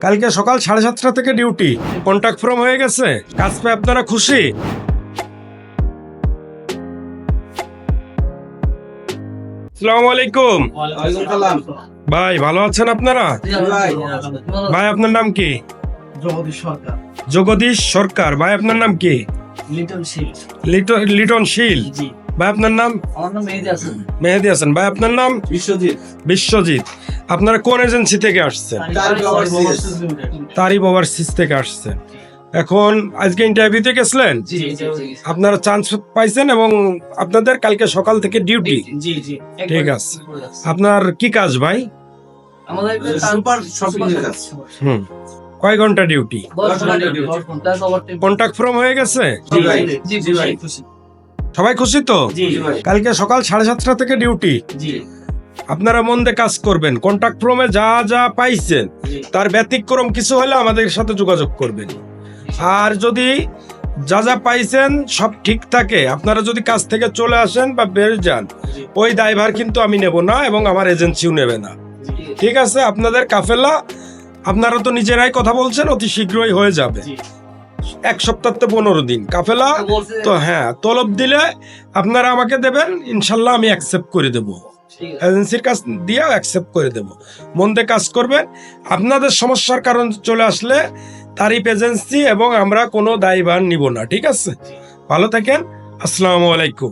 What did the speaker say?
কালকে সকাল সাড়ে সাতটা থেকে ডিউটি কন্ট্যাক্ট ফর্ম হয়ে গেছে। কাজ পেয়ে আপনারা খুশি। আসসালামু আলাইকুম। ভাই ভালো আছেন আপনারা? ভাই। আপনার নাম কি? জগদীশ সরকার। জগদীশ সরকার। ভাই আপনার নাম কি? লিটল শিল্ড লিটন লিটন শীল। জি। ভাই আপনার নাম? আমার নাম মেহেদি হাসান। মেহেদি হাসান। ভাই আপনার নাম? বিশ্বজিৎ। বিশ্বজিৎ। আপনারা কোন এজেন্সি থেকে আসছেন। তারিব ওভারসিজ থেকে আসছেন। এখন আজকে ইন্টারভিউতে গেছিলেন? জি জি আপনারা চান্স পাইছেন এবং আপনাদের কালকে সকাল থেকে ডিউটি জি জি ঠিক আছে। আপনার কি কাজ ভাই? আমাদের সুপার শপিং এর কাজ। হুম। কয় ঘণ্টা ডিউটি কন্ট্যাক্ট ফর্ম হয়ে গেছে? সবাই খুশি তো? কালকে সকাল সাড়ে সাতটা থেকে ডিউটি আপনারা মন দিয়ে কাজ করবেন কন্ট্যাক্ট ফর্মে যা যা পাইছেন তার ব্যতিক্রম কিছু হলে আমাদের সাথে যোগাযোগ করবেন। আর যদি যা যা পাইছেন সব ঠিক থাকে আপনারা যদি কাজ থেকে চলে আসেন বা বের যান ওই ড্রাইভার কিন্তু আমি নেব না এবং আমার এজেন্সিও নেবে না। ঠিক আছে? আপনাদের কাফেলা আপনারা তো নিজেরাই কথা বলছেন অতি শীঘ্রই হয়ে যাবে। এক সপ্তাহ তো পনেরো দিন। কাফেলা তো হ্যাঁ তলব দিলে আপনারা আমাকে দেবেন ইনশাল্লাহ আমি অ্যাকসেপ্ট করে দেবো। এজেন্সির কাজ দিয়ে অ্যাকসেপ্ট করে দেবো। মন দিয়ে কাজ করবেন। আপনাদের সমস্যার কারণ চলে আসলে তারিফ এজেন্সি এবং আমরা কোনো দায়ভার নিব না ঠিক আছে? ভালো থাকেন। আসসালামু আলাইকুম।